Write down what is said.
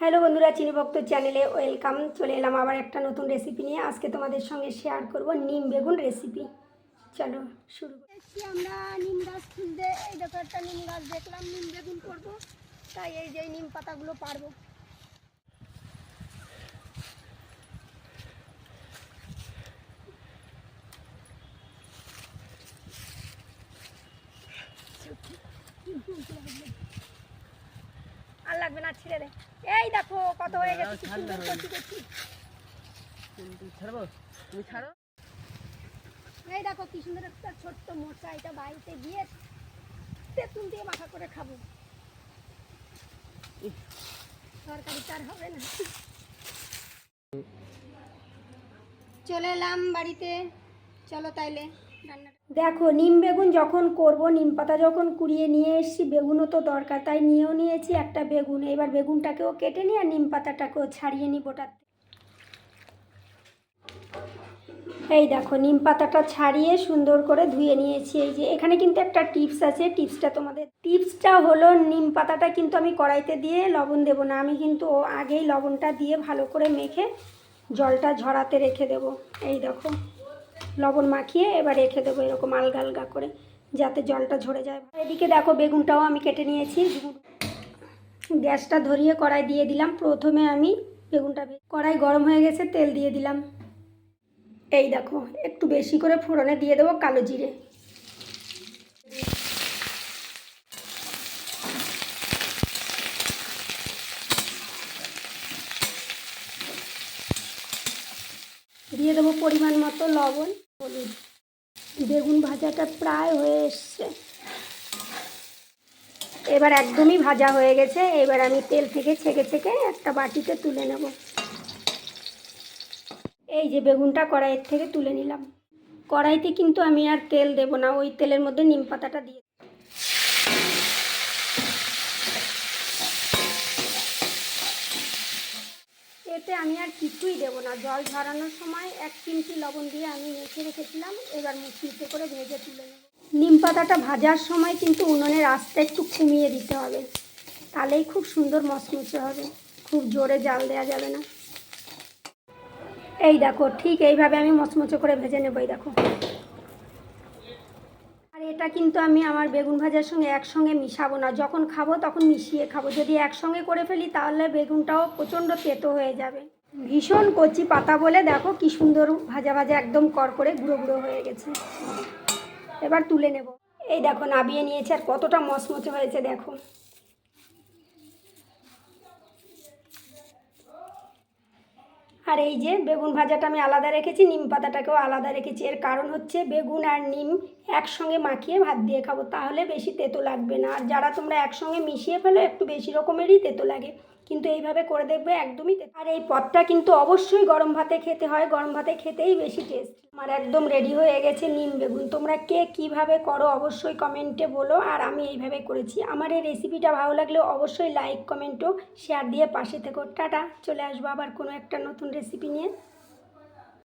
Hello বন্ধুরা, চিনি ভক্ত চ্যানেলে ওয়েলকাম। চলে এলাম আবার একটা নতুন রেসিপি নিয়ে। আজকে তোমাদের সঙ্গে শেয়ার করব নিম বেগুন রেসিপি চলো শুরু করছি আমরা নিম গাছ খুলতে এই দেখো একটা নিম গাছ দেখলাম, নিম বেগুন করব। তাই এই যে নিম পাতাগুলো পারব। লাগবে না ছিঁড়ে দে। এই দেখো কত হয়ে গেছে কি সুন্দর করছি করছি তুমি ছাড়বো? তুমি ছাড়ো? এই দেখো কি সুন্দর একটা ছোট্ট মোচা এটা বাড়িতে গিয়ে তেঁতুল দিয়ে মাখা করে খাব। তরকারি তার হবে না। চলে এলাম বাড়িতে। চলো তাইলে। দেখো, নিম বেগুন যখন করব, নিম পাতা যখন কুড়িয়ে নিয়ে এসেছি, বেগুনও তো দরকার, তাই নিয়েও নিয়েছি একটা বেগুন। এবার বেগুনটাকেও কেটে নিই আর নিম পাতাটাকেও ছাড়িয়ে নিই ওটার এই দেখো, নিম পাতাটা ছাড়িয়ে সুন্দর করে ধুয়ে নিয়েছি। এই যে, এখানে কিন্তু একটা টিপস আছে, টিপসটা তোমাদের। টিপসটা হলো, নিম পাতাটা কিন্তু আমি কড়াইতে দিয়ে লবণ দেবো না, আমি কিন্তু আগেই লবণটা দিয়ে ভালো করে মেখে জলটা ঝরাতে রেখে দেবো। এই দেখো। লবণ মাখিয়ে এবার রেখে দেবো এরকম আলগা আলগা করে, যাতে জলটা ঝরে যায়। এদিকে দেখো বেগুনটাও আমি কেটে নিয়েছি। গ্যাসটা ধরিয়ে কড়াই দিয়ে দিলাম। প্রথমে আমি বেগুনটা কড়াই গরম হয়ে গেছে, তেল দিয়ে দিলাম। এই দেখো, একটু বেশি করে ফোড়নে দিয়ে দেবো কালো জিরে। দিয়ে দেবো পরিমাণ মতো লবণ, হলুদ। বেগুন ভাজাটা প্রায় হয়ে এসছে। এবার একদমই ভাজা হয়ে গেছে, এবার আমি তেল থেকে ছেঁকে ছেঁকে একটা বাটিতে তুলে নেব। এই যে বেগুনটা কড়াইয়ের থেকে তুলে নিলাম। কড়াইতে কিন্তু আমি আর তেল দেব না, ওই তেলের মধ্যে নিম পাতাটা দিয়ে এতে আমি আর কিছুই দেবো না। জল ঝরানোর সময় এক চিমটি লবণ দিয়ে আমি মেখে রেখেছিলাম, এবার মুচমিচে করে ভেজে তুলে নেব। নিম পাতাটা ভাজার সময় কিন্তু উনুনের আস্তে একটু কমিয়ে দিতে হবে। তাহলেই খুব সুন্দর মচমচে হবে। খুব জোরে জাল দেওয়া যাবে না। এই দেখো, ঠিক এইভাবে আমি মচমচে করে ভেজে নেব, এই দেখো। এটা কিন্তু আমি আমার বেগুন ভাজার সঙ্গে একসঙ্গে মিশাবো না। যখন খাব তখন মিশিয়ে খাব। যদি একসঙ্গে করে ফেলি তাহলে বেগুনটাও প্রচণ্ড তেতো হয়ে যাবে। ভীষণ কচি পাতা বলে দেখো কি সুন্দর ভাজা ভাজা একদম কর করে গুঁড়ো গুঁড়ো হয়ে গেছে। এবার তুলে নেব। এই দেখো নাবিয়ে নিয়েছে আর কতটা মচমচে হয়েছে দেখো। আর এই যে বেগুন ভাজাটা আমি আলাদা রেখেছি, নিম পাতাটাকেও আলাদা রেখেছি। এর কারণ হচ্ছে বেগুন আর নিম একসঙ্গে মাখিয়ে ভাত দিয়ে খাব, তাহলে বেশি তেতো লাগবে না। আর যারা তোমরা একসঙ্গে মিশিয়ে ফেলো, একটু বেশি রকমেরই তেতো লাগে। কিন্তু এইভাবে করে দেখবে একদমই আর এই পদটা কিন্তু অবশ্যই গরম ভাতে খেতে হয়। গরম ভাতে খেতেই বেশি টেস্ট আমার একদম রেডি হয়ে গেছে নিম বেগুন। তোমরা কে কীভাবে করো অবশ্যই কমেন্টে বলো। আর আমি এইভাবে করেছি। আমার এই রেসিপিটা ভালো লাগলে অবশ্যই লাইক কমেন্টও শেয়ার দিয়ে পাশে থেকো। টাটা। চলে আসব আবার কোনো একটা নতুন রেসিপি নিয়ে।